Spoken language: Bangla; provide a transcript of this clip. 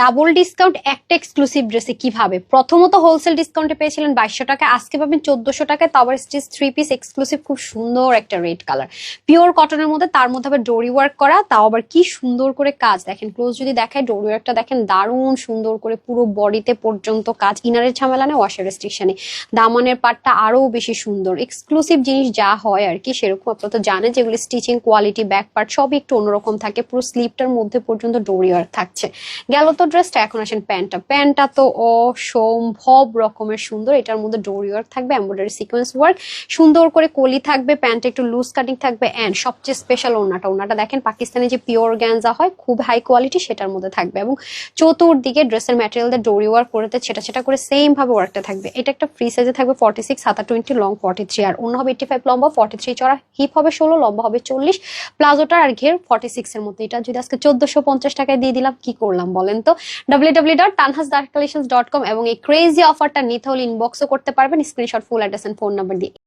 ডাবল ডিসকাউন্ট, একটা এক্সক্লুসিভ ড্রেসে কীভাবে? প্রথমত হোলসেল ডিসকাউন্টে পেয়েছিলেন বাইশশো টাকা, আজকে পাবেন চোদ্দশো টাকায়, তাও আবার স্টিচ থ্রি পিস এক্সক্লুসিভ খুব সুন্দর একটা রেড কালার পিওর কটনের মধ্যে, তার মধ্যে আবার ডোরি ওয়ার্ক করা, তাও আবার কি সুন্দর করে কাজ। দেখেন ক্লোজ যদি দেখায় ডোরি ওয়ার্কটা দেখেন, দারুণ সুন্দর করে পুরো বডিতে পর্যন্ত কাজ। ইনারের ঝামেলা নেই ওয়াশের রেস্ট্রিকশনে দামানের পাটটা আরও বেশি সুন্দর। এক্সক্লুসিভ জিনিস যা হয় আর কি, সেরকম আপনারা তো জানেন যেগুলি স্টিচিং কোয়ালিটি ব্যাক পার্ট সবই একটু অন্যরকম থাকে। পুরো স্লিপটার মধ্যে পর্যন্ত ডোরি ওয়ার্ক থাকছে। গেল তো ড্রেসটা এখন আসেন প্যান্টটা। প্যান্টটা তো অসম্ভব রকমের সুন্দর। এটার মধ্যে ডোরি ওয়ার্ক থাকবে এমব্রয়ডারি সিকোয়েন্স ওয়ার্ক সুন্দর করে কলি থাকবে প্যান্টটা একটু লুজ কাটিং থাকবে অ্যান্ড সবচেয়ে স্পেশাল ওনাটা ওনাটা দেখেন পাকিস্তানে যে পিওর গ্যানজা হয়, খুব হাই কোয়ালিটি সেটার মধ্যে থাকবে। এবং চতুর্দিকে ড্রেসের ম্যাটেরিয়াল দিয়ে ডোরি ওয়ার্ক করতে সেটা সেটা করে সেম ভাবে ওয়ার্কটা থাকবে। এটা একটা ফ্রি সাইজে থাকবে ফর্টি সিক্স হাতা টোয়েন্টি লং ফর্টি থ্রি আর অন্য হবে এইটি ফাইভ লম্বা ফর্টি থ্রি চড়া হিপ হবে ষোলো, লম্বা হবে চল্লিশ। প্লাজোটা আর ঘের ফর্টি সিক্স এর মধ্যে। এটা যদি আজকে চোদ্দশো পঞ্চাশ টাকায় দিয়ে দিলাম, কি করলাম বলেন তো? ডাব্লিউ ডট কম এবং এই ক্রেজি অফারটা নিতে হলে ইনবক্সও করতে পারবেন। Screenshot full address phone number দিয়ে।